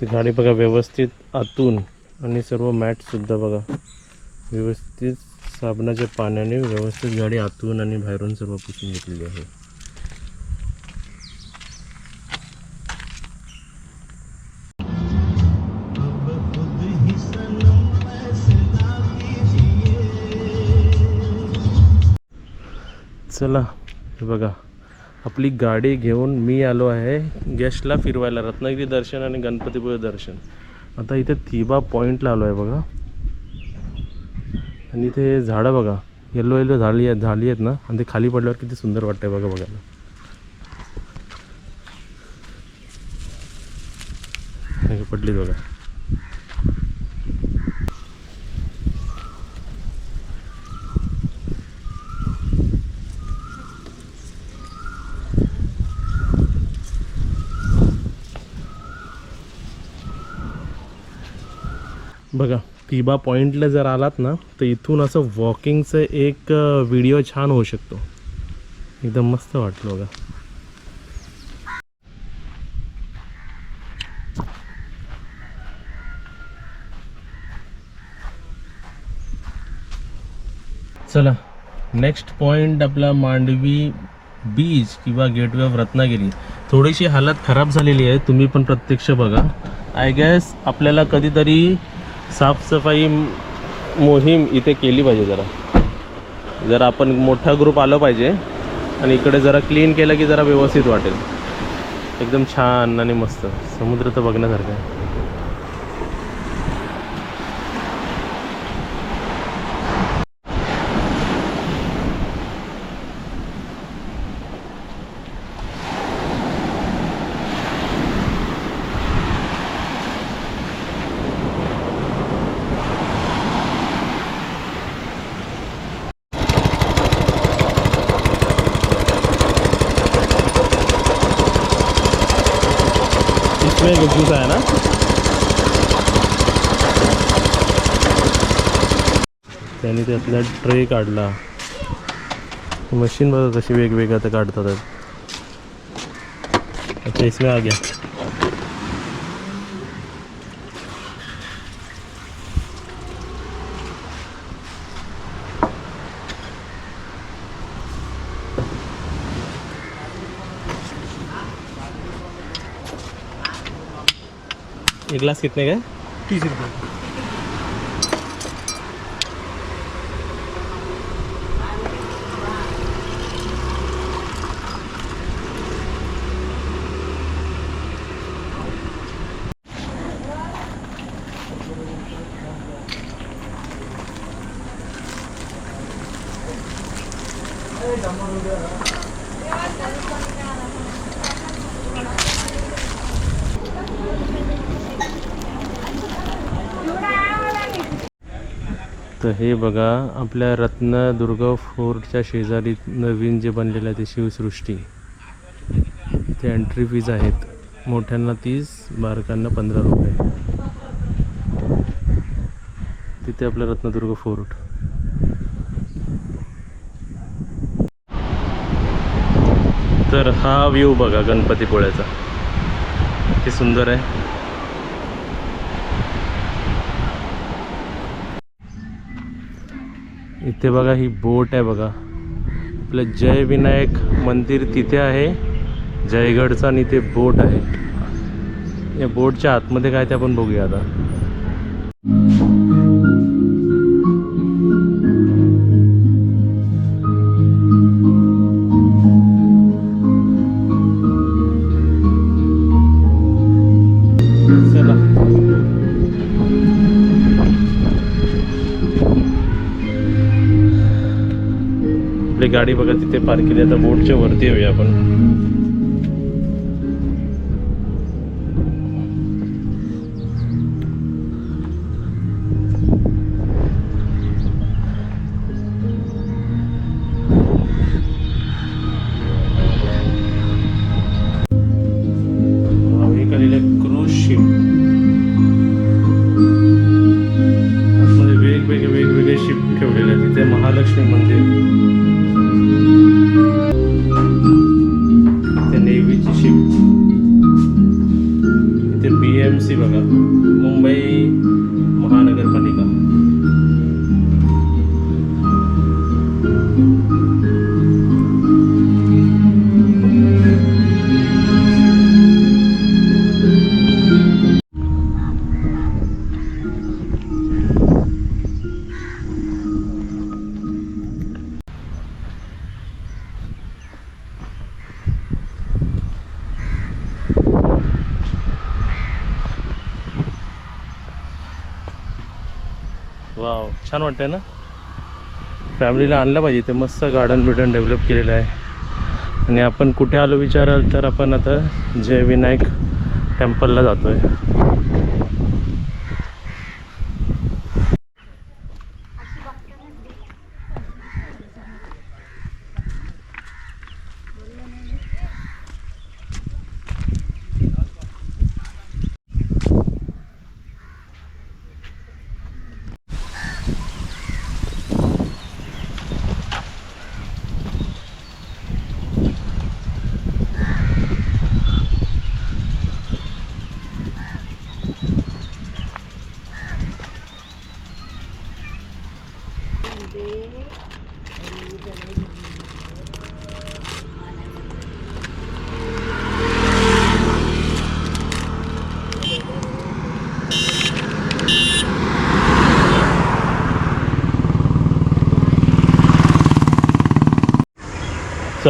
ती गाडी बघा व्यवस्थित आतून आणि सर्व मॅटसुद्धा बघा. व्यवस्थित साबणाच्या पाण्याने व्यवस्थित गाडी आतून आणि बाहेरून सर्व पुसून घेतलेली आहे. चला हे बघा. आपली गाडी घेऊन मी आलो आहे गेस्टला फिरवायला रत्नागिरी दर्शन आणि गणपतीपुळे दर्शन. आता इथे थिबा पॉईंटला आलो आहे बघा. आणि इथे झाडं बघा. येल्लो येल्लो झाली आहेत झाली आहेत ना? आणि ते खाली पडल्यावर किती सुंदर वाटतंय बघा बघायला. पडली बघा. बघा तिबा पॉईंटला जर आलात ना तर इथून असं वॉकिंगचं एक व्हिडिओ छान होऊ शकतो. एकदम मस्त वाटलं बघा. चला नेक्स्ट पॉईंट आपला मांडवी बीच किंवा गेटवे ऑफ रत्नागिरी. थोडीशी हालत खराब झालेली आहे तुम्ही पण प्रत्यक्ष बघा. आय गॅस आपल्याला कधीतरी साफसफाई मोहीम इथे केली पाहिजे जरा. जरा आपण मोठा ग्रुप आलो पाहिजे आणि इकडे जरा क्लीन केलं की जरा व्यवस्थित वाटेल. एकदम छान आणि मस्त. समुद्र तर बघण्यासारखं आहे. इसमें एक आहे ना? त्यांनी त्यातला ट्रे काढला. मशीन बघा कशी वेगवेगळ्या ते काढतात. अच्छा इसमें आ गया. एक ग्लास कितने का है? तीस रुपये तर हे बघा आपल्या रत्नदुर्ग फोर्टच्या शेजारी नवीन जे बनलेलं आहे ते शिवसृष्टी. ते एंट्री फीज आहेत. मोठ्यांना तीस बारकांना पंधरा रुपये. तिथे आपलं रत्नदुर्ग फोर्ट. तर हा व्ह्यू बघा गणपतीपुळ्याचा. किती सुंदर आहे. इथे बघा ही बोट आहे बघा. आपलं जय विनायक मंदिर तिथे आहे. जयगडचं आणि ते बोट आहे. या बोटच्या आतमध्ये काय ते आपण बघूया आता. गाडी बघा तिथे पार्क केली. आता बोटच्या वरती येऊया आपण. वाटतंय ना? फॅमिलीला आणलं पाहिजे. ते मस्त गार्डन बिर्डन डेव्हलप केलेलं आहे. आणि आपण कुठे आलो विचाराल तर आपण आता जय विनायक टेम्पलला आहे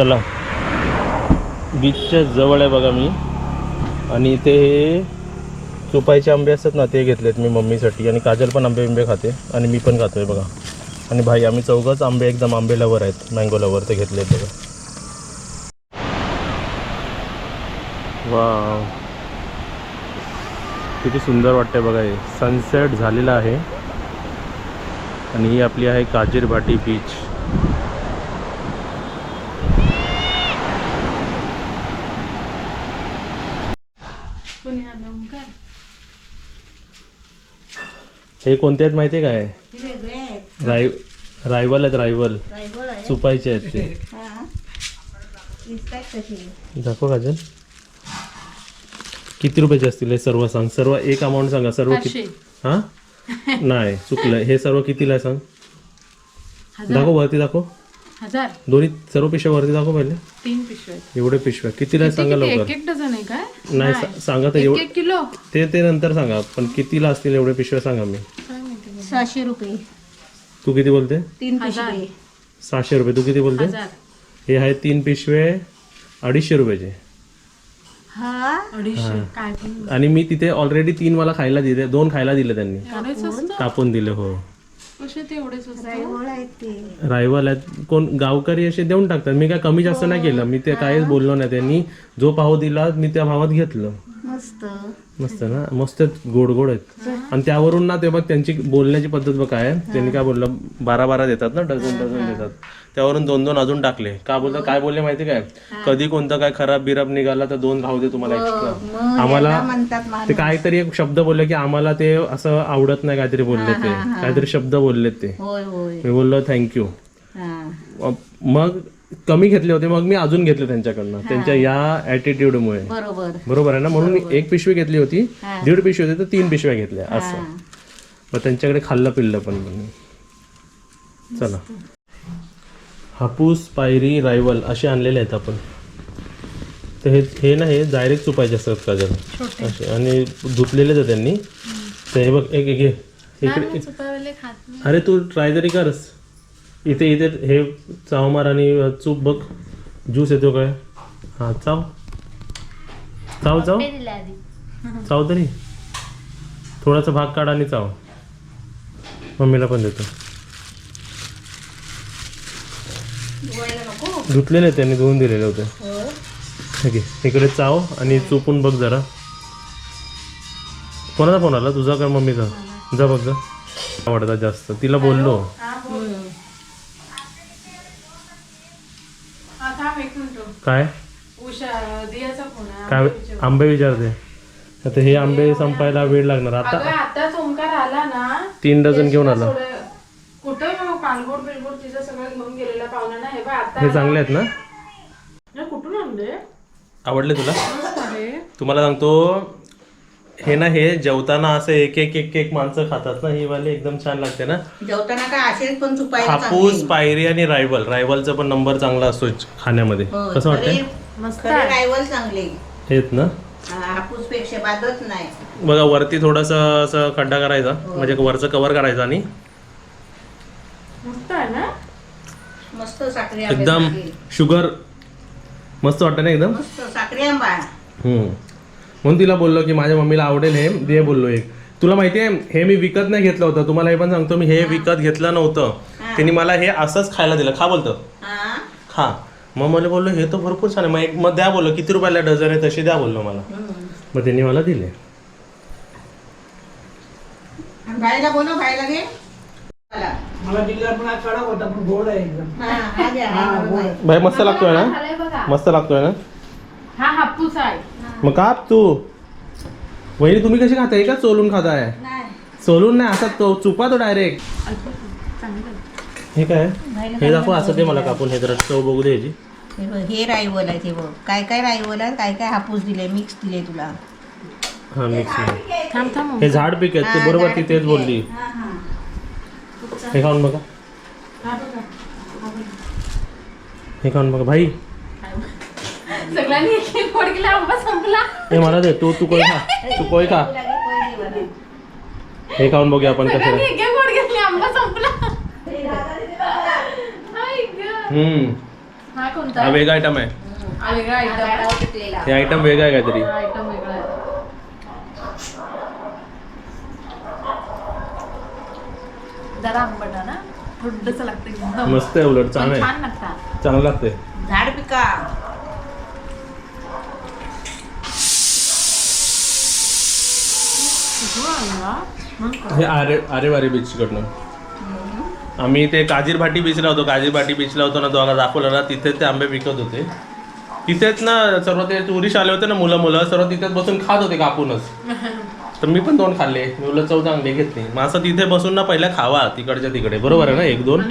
चला. बीचच्या जवळ आहे बघा मी. आणि ते चुपायचे आंबे असतात ना ते घेतलेत मी मम्मीसाठी. आणि काजल पण आंबे बिंबे खाते. आणि मी पण खातोय बघा. आणि भाई आम्ही चौघच आंबे एकदम आंबे लवर आहेत. मँगो लवर ते घेतलेत बघा. वा किती सुंदर वाटतंय बघा हे. सनसेट झालेला आहे. आणि ही आपली आहे काजीरभाटी बीच हे कोणते आहेत माहिती आहे काय? राय रायवल आहेत रायवल. चुपायचे आहेत ते. दाखव काजल. किती रुपयाचे असतील हे सर्व सांग. सर्व एक अमाऊंट सांगा. सर्व किती हा? नाही चुकलं. हे सर्व कितीला आहे सांग. दाखव वरती दाखव. हजार. दोन्ही सर्व पिशव्या वरती दाखव पहिले. तीन पिशव्या एवढे पिशव्या. कितीला आहे सांगा किती? लवकर? एक एक डझन आहे काय? नाही सा- सांगा तर एक एवढं एक किलो. ते ते नंतर सांगा पण कितीला असतील एवढे पिशव्या सांगा मी. काय माहिती मला. सहाशे रुपये. तू किती बोलते? तीन हजार. पिशवे. सहाशे रुपये. तू किती बोलते? हजार. हे आहे तीन पिशवे अडीचशे रुपयाचे. हा? अडीचशे. काय पण. आणि मी तिथे ऑलरेडी तीन मला खायला दिले दोन खायला दिले त्यांनी. एवढे स्वस्त कापून दिले हो. कसे रायवळ आहेत ते. रायवल आहेत. कोण गावकरी असे देऊन टाकतात. मी काय कमी जास्त नाही केलं. मी ते काहीच बोललो नाही त्यांनी. जो भाव दिला मी त्या भावात घेतलं. मस्त. मस्त ना? मस्त आहेत, गोड गोड आहेत. आणि त्यावरून ना ते बघ त्यांची बोलण्याची पद्धत बघ काय आहे. त्यांनी काय बोललं? बारा बारा देतात ना डझन डझन देतात. त्यावरून दोन दोन अजून टाकले. का बोलतात काय बोलले माहिती काय? कधी कोणतं काय खराब बिराब निघाला तर दोन भाव दे तुम्हाला एक्स्ट्रा मग आम्हाला म्हणतात ते काहीतरी एक शब्द बोलले की आम्हाला ते असं आवडत नाही काहीतरी बोलले ते. काहीतरी शब्द बोलले ते. होय होय. मी बोललो थँक्यू हा. मग कमी घेतले होते मग मी अजून घेतले त्यांच्याकडनं. त्यांच्या या ऍटिट्यूडमुळे बरोबर. बरोबर आहे ना? म्हणून मी एक पिशवी घेतली होती दीड पिशवी होती तर तीन पिशव्या घेतल्या असं. मग त्यांच्याकडे खाल्लं पिल्लं पण. चला. हापूस पायरी रायवल असे आणलेले आहेत आपण. तर हे हे ना हे डायरेक्ट चुपायचे असतात काजल असे. आणि धुतलेलेच आहे त्यांनी. तर हे बघ एक इकडे अरे तू ट्राय तरी करस. इथे इथे हे चाव मार आणि चूप बघ. ज्यूस येतो काय? हां चाव. चाव चाव. चाव तरी. थोडासा भाग काढ आणि चाव. मम्मीला पण देतो. धुतलेले आहेत त्यांनी धुवून दिलेले होते. ठीक आहे इकडे चाव आणि चुपून बघ जरा. कोणाचा फोन आला? तुझा का मम्मीचा? जा बघ जा. आवडतात जास्त. तिला बोललो. थांब एक मिनिट. काय? उषा दियाचा फोन आहे काय? आंबे विचारते. आता हे आंबे संपायला वेळ लागणार. आता आताच ओंकार आला ना तीन डझन घेऊन आला. थोडं कुठं मग पानगोड बिलगोड तिचं सगळं घेऊन गेलेला पाहुणा ना हे बा आता हे चांगले आहेत ना? हे कुठून आणले? आवडले तुला? मस्त आहे तुम्हाला सांगतो हे ना हे जेवताना असं एक एक एक एक माणसं खातात ना ही वाले एकदम छान लागते ना. जेवताना काय असेल पण चुपायला हापूस पायरी आणि रायवल. रायवलचा पण नंबर चांगला असतो खाण्यामध्ये. कसं वाटतंय? मस्त खरे आहे. रायवल चांगले. हेच ना. हापूसपेक्षा बादच नाही. बघा वरती थोडासा असं खड्डा करायचा. म्हणजे वरचं कव्हर करायचं आणि. मस्त आहे ना? मस्त साखरी एकदम. शुगर. मस्त वाटतं ना एकदम? मस्त साखरी आंबा. हम्म. म्हणून तिला बोललो की माझ्या मम्मीला आवडेल हे दे बोललो एक. तुला माहितीये हे मी विकत नाही घेतलं होतं. तुम्हाला हे पण सांगतो मी हे विकत घेतलं नव्हतं. तिने मला हे असंच खायला दिलं. खा बोलतं. हा. खा. मग मला बोललो हे तर भरपूर छान आहे. मग एक मग द्या बोललो किती रुपयाला डझन आहे? तशी द्या बोललो मला. मग त्यांनी मला दिले. आणि भाईला घे. मला दिला पण हा कडक होता पण गोड आहे एकदम. हा, हा हा आहे. भाई मस्त लागतोय ना? मस्त लागतोय ना? आहे मग काप तू. वहिनी तुम्ही कशी खाताय का चोलून खाताय. नाही. चोलून नाही असा तो चुपा तो डायरेक्ट हे काय? हे दाखव असं ते मला कापून. हे जरा चव बघू दे हे बघ, हे रायवल आहे ते बघ. काय काय रायवल आहे काय काय हापूस दिले मिक्स दिले तुला. हा मिक्स थांब थांब. हे झाड पीक आहेत ते बरोबर ती तेच. बोलली. हा, हा. हे खाऊन बघा. हे खाऊन बघा. भाई सगळ्यांनी एक एक गोड केला आंबा संपला. हे मला दे तू तू कोय खा. तू कोय खा. हे खाऊन बघूया आपण कसं सगळ्यांनी आहे. एक एक गोड घेतली आंबा संपला. गं. हम्म. हा कोणता? हा वेगळा आयटम आहे. हा वेगळा आयटम. हे आयटम वेगळा आहे काहीतरी. आयटम वेगळा आहे. जरा आंबट आहे ना? थोडस लागतं एकदम. मस्त आहे उलट पण चांगलं आहे. छान चांगलं लागते झाड पिका. हे आरे आरेवारी बीचकडनं आम्ही ते काजीर भाटी बीचला होतो. काजीर भाटी बीचला होतो ना तो आता दाखवलं ना तिथे ते आंबे विकत होते. तिथेच ना सर्व ते टुरिस्ट आले होते ना मुलं मुलं सर्व तिथेच बसून खात होते कापूनच. तर मी पण दोन खाल्ले. मी बोललो चव चांगली घेतली मग असं तिथे बसून ना पहिला खावा तिकडच्या तिकडे. बरोबर आहे ना एक दोन.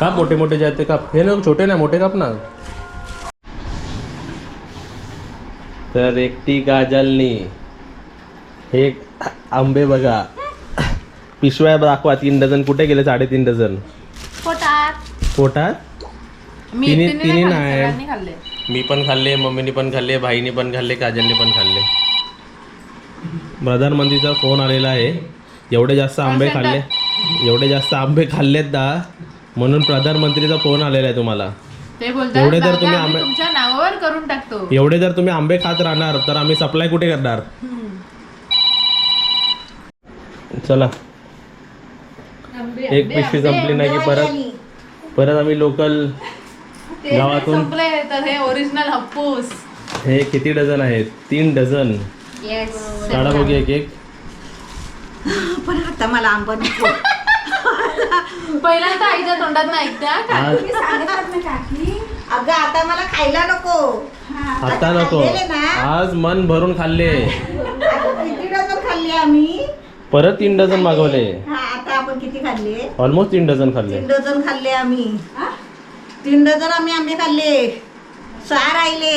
काप मोठे मोठे जे आहेत ते काप हे ना छोटे ना मोठे काप ना. तर एकटी काजलनी हे आंबे बघा. पिशव्या दाखवा तीन डझन. कुठे गेले साडेतीन डझन? पोटात. पोटात? तिन्ही नाही खाल्ले, मी पण खाल्ले मम्मीनी पण खाल्ले भाईनी पण खाल्ले काजलने पण खाल्ले. प्रधानमंत्रीचा फोन आलेला आहे. एवढे जास्त आंबे खाल्ले एवढे जास्त आंबे खाल्लेत दा. म्हणून प्रधानमंत्रीचा फोन आलेला आहे तुम्हाला. एवढे जर "बघा, तुम्ही आंबे- तुमच्या नावावर करून टाकतो. एवढे जर तुम्ही आंबे खात राहणार तर आम्ही सप्लाय कुठे करणार? चला. एक पिशवी. संपली नाही की परत परत आम्ही लोकल गावातून- संपले तर हे ओरिजिनल हापूस. हे किती डझन आहेत तीन डझन. येस काढा बघूया एक एक. पण आता मला आंबा नको. पहिल्यांदा आईच्या तोंडात नाही अगं आता मला खायला नको. आता नको. आज मन भरून खाल्ले. किती डझन खाल्ले आम्ही? परत तीन डझन मागवले. हा आता आपण किती खाल्ले? ऑलमोस्ट तीन डझन खाल्ले. तीन डझन खाल्ले आम्ही. तीन डझन आम्ही आंबे खाल्ले. सहा राहिले.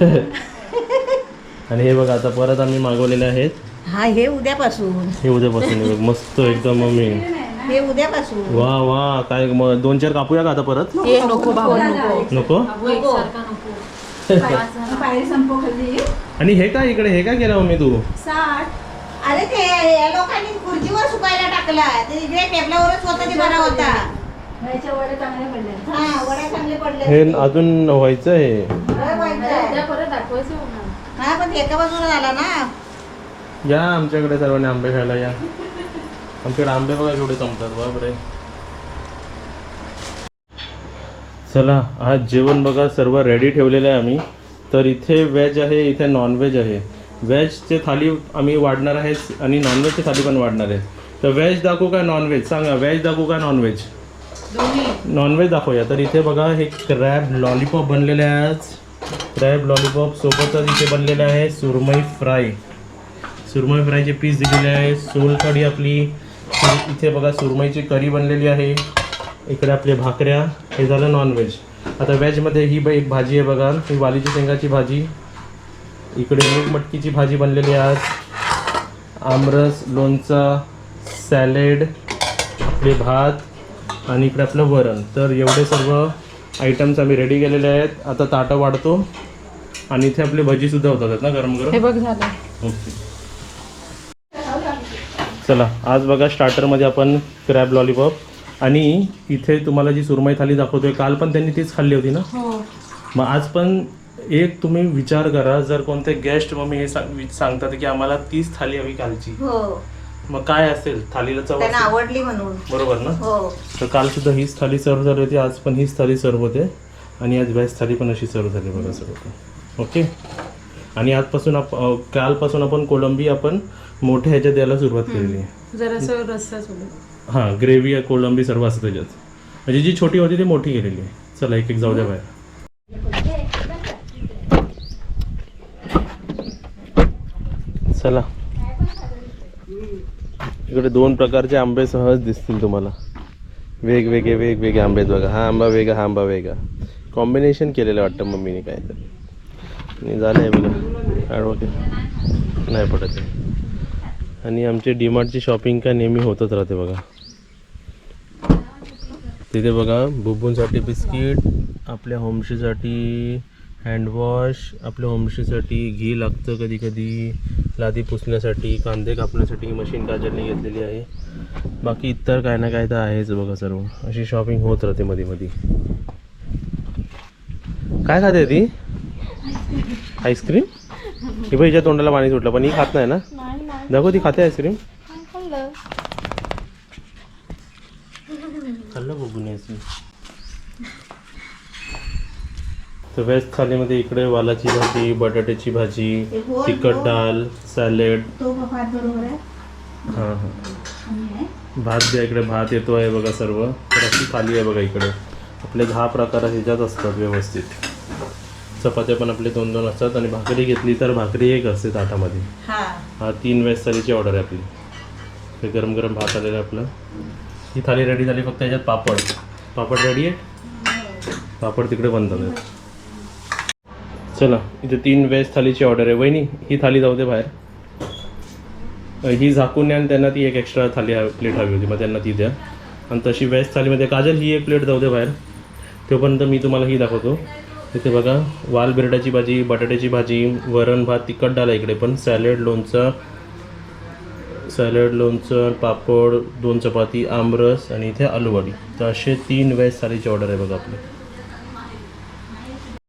आणि हे बघा आता परत आम्ही मागवलेले आहेत. हा हे उद्यापासून. हे उद्यापासून हे बघ, मस्त एकदम मम्मी हे उद्यापासून. वा वा काय मग दोन चार कापूया का आता परत? हे नको बाबा नको. नको. नको? आणि हे काय इकडे हे काय केलं मम्मी तू? अरे ते या लोकांनी खुर्चीवर सुकायला टाकला ते इकडे टेबलावरच होता ते बरा होता. हा वड्या चांगले पडले हे अजून व्हायचं हे. लय वाईट आहे. उद्या परत दाखवायचं होणार. हा पण ते एका बाजूला झाला ना. या आमच्याकडे सर्वांनी आंबे खायला या. आमच्याकडे आंबे बघा केवढे संपतात बापरे. चला आज जेवण बघा सर्व रेडी ठेवलेलं आहे आम्ही. तर इथे व्हेज आहे इथे नॉनव्हेज आहे. व्हेजचे थाली आम्ही वाढणार आहे आणि नॉनव्हेजचे थाली पण वाढणार आहे तर व्हेज दाखवू का नॉनव्हेज सांगा व्हेज दाखवू का नॉनव्हेज नॉनव्हेज दाखवूया. तर इथे बघा हे क्रॅब लॉलीपॉप बनलेले आहे आज क्रॅब लॉलीपॉप सोबतच इथे बनलेले आहे सुरमई फ्राय. सुरमई फ्रायचे पीस दिलेले आहे. सोलकढी आपली. इथे बघा सुरमईची करी बनलेली आहे. इकडे आपले भाकऱ्या. हे झालं नॉनव्हेज आता व्हेजमध्ये ही एक भाजी आहे बघा. ही वालीची शेंगाची भाजी. इकडे मूग मटकीची भाजी बनलेली आज. आमरस लोणचा सॅलेड आपले भात आणि इकडे आपलं वरण. तर एवढे सर्व आयटम्स आम्ही रेडी केलेले आहेत. आता ताटं वाढतो आणि इथे आपली भजीसुद्धा होतात ना गरम गरम? हे बघ झालं. ओके. चला आज बघा स्टार्टरमध्ये आपण क्रॅब लॉलीपॉप आणि इथे तुम्हाला जी सुरमई थाली दाखवतोय काल पण त्यांनी तीच खाल्ली होती ना? हो. मग आज पण एक तुम्ही विचार करा जर कोणते गेस्ट मग मी हे सांग- वि- सांगतात की आम्हाला तीच थाली हवी कालची हो. मग काय असेल? थालीला चव त्यांना असेल. आवडली म्हणून. बरोबर ना? हो. तर काल सुद्धा हीच थाली सर्व झाली होती आज पण हीच थाली सर्व होते. आणि आज व्हेज थाली पण अशी सर्व झाली बघा सर्व ओके? आणि आजपासून आप अ, कालपासून आपण कोलंबी आपण मोठ्या ह्याच्यात द्यायला सुरुवात केलेली आहे. जरासं रस्सा सोडून. हां ग्रेव्ही कोलंबी सर्व असं त्याच्यात. म्हणजे जी छोटी होती ती मोठी केलेली आहे. चला एक एक जाऊ द्या बाहेर. चला. इकडे दोन प्रकारचे आंबे सहज दिसतील तुम्हाला. वेगवेगळे वेगवेगळे आंबे आहेत बघा. हा आंबा वेगळा हा आंबा वेगळा कॉम्बिनेशन केलेलं वाटतं मम्मीने काय तर झालं आहे बघा ॲडवोकेट नाही पडत आहे. आणि आमची डीमार्टची शॉपिंग काय नेहमी होतच राहते बघा. तिथे बघा बुबूंसाठी बिस्किट आपल्या होमशीसाठी हँडवॉश आपल्या होमस्टेसाठी घी लागतं कधी कधी लादी पुसण्यासाठी कांदे कापण्यासाठी ही मशीन काजलने घेतलेली आहे. बाकी इतर काय ना काय तर आहेच बघा सर्व. अशी शॉपिंग होत राहते मध्ये मध्ये काय खाते ती? आईस्क्रीम ही हिच्या तोंडाला पाणी सुटलं पण ही खात नाही ना? दाखव ती खाते आईस्क्रीम खाल्लं बघून यायचं. तर व्हेज थालीमध्ये इकडे वालाची भाजी बटाट्याची भाजी तिखट डाल सॅलेड. हां हां. भात द्या इकडे भात येतो आहे बघा सर्व. तर अशी थाली आहे बघा इकडे. आपले दहा प्रकार ह्याच्यात असतात व्यवस्थित. चपात्या पण आपले दोन दोन असतात आणि भाकरी घेतली तर भाकरी एक असते ताटामध्ये. हा. हा तीन वेज थालीची ऑर्डर आहे आपली. ते गरम गरम भात आलेलं आहे आपलं. ही थाली रेडी झाली फक्त याच्यात पापड. पापड रेडी आहे? पापड तिकडे बनतात आहेत. चला इथे तीन वेज थालीची ऑर्डर आहे. वहिनी ही थाली जाऊ दे बाहेर. ही झाकून आणि त्यांना ती एक एक्स्ट्रा थाली प्लेट हवी होती. मग त्यांना ती द्या. आणि तशी वेज थालीमध्ये काजल ही एक प्लेट जाऊ दे बाहेर. तोपर्यंत मी तुम्हाला ही दाखवतो. इथे बघा वाल बिरड्याची भाजी बटाट्याची भाजी वरण भात तिखट डाल आहे इकडे पण. सॅलेड लोणचं सॅलड लोणचं पापड दोन चपाती आमरस आणि इथे आलूवडी. तर असे तीन वेज थालीची ऑर्डर आहे बघा आपली.